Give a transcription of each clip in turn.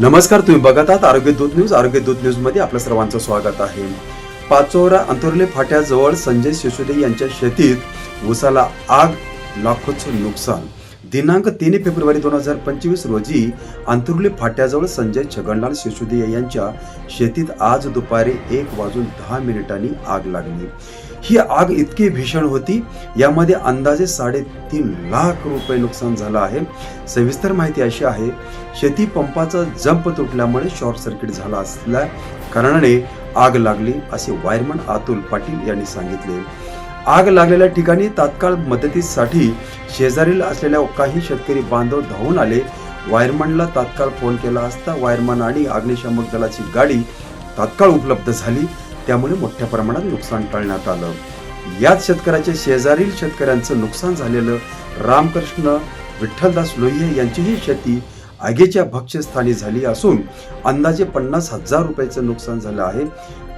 नमस्कार तुम्ही बघत आहात आरोग्य दूत न्यूज. आरोग्य दूत न्यूजमध्ये आपल्या सर्वांचं स्वागत आहे. पाचोरा अंतर्ले फाट्याजवळ संजय शिसोदे यांच्या शेतीत ऊसाला आग लाखोचं नुकसान. दिनांक तीन फेब्रुवारी दोन हजार पंचवीस रोजी अंतरुली फाट्याजवळ संजय छगनलाल सिसोदिया यांच्या शेतीत आज दुपारी एक वाजून दहा मिनिटांनी आग लागली. ही आग इतकी भीषण होती यामध्ये अंदाजे साडेतीन लाख रुपये नुकसान झालं आहे. सविस्तर माहिती अशी आहे शेती पंपाचा जंप तुटल्यामुळे शॉर्ट सर्किट झाला असल्या कारणाने आग लागली असे वायरमन अतुल पाटील यांनी सांगितले. आग लागलेल्या ठिकाणी तात्काळ मदतीसाठी शेजारील असलेल्या काही शेतकरी बांधव धावून आले. वायरमनला तात्काळ फोन केला असता वायरमन आणि अग्निशामक दलाची गाडी तात्काळ उपलब्ध झाली. त्यामुळे मोठ्या प्रमाणात नुकसान टाळण्यात आलं. याच शेतकऱ्याच्या शेजारील शेतकऱ्यांचं नुकसान झालेलं रामकृष्ण विठ्ठलदास लोहिये यांचीही शेती आगीच्या भक्ष्यस्थानी झाली असून अंदाजे पन्नास हजार रुपयाचं नुकसान झालं आहे.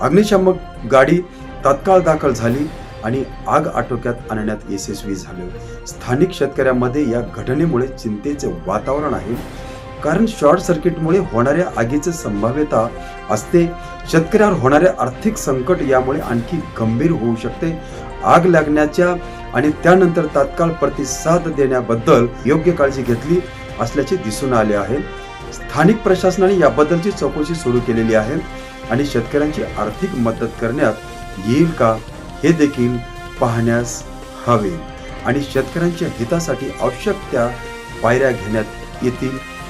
अग्निशामक गाडी तात्काळ दाखल झाली आणि आग आटोक्यात आणण्यात यशस्वी झालं. स्थानिक शेतकऱ्यांमध्ये या घटनेमुळे चिंतेचे वातावरण आहे. कारण शॉर्ट सर्किटमुळे होणाऱ्या आगीची संभाव्यता असते. शेतकऱ्यावर होणारे आर्थिक संकट यामुळे आणखी गंभीर होऊ शकते. आग लागण्याच्या आणि त्यानंतर तात्काळ प्रतिसाद देण्याबद्दल योग्य काळजी घेतली असल्याचे दिसून आले आहे. स्थानिक प्रशासनाने याबद्दलची चौकशी सुरू केलेली आहे आणि शेतकऱ्यांची आर्थिक मदत करण्यात येईल का हे देखील पाहण्यास हवे आणि शेतकऱ्यांच्या हितासाठी आवश्यक त्या पायऱ्या घेण्यात येतील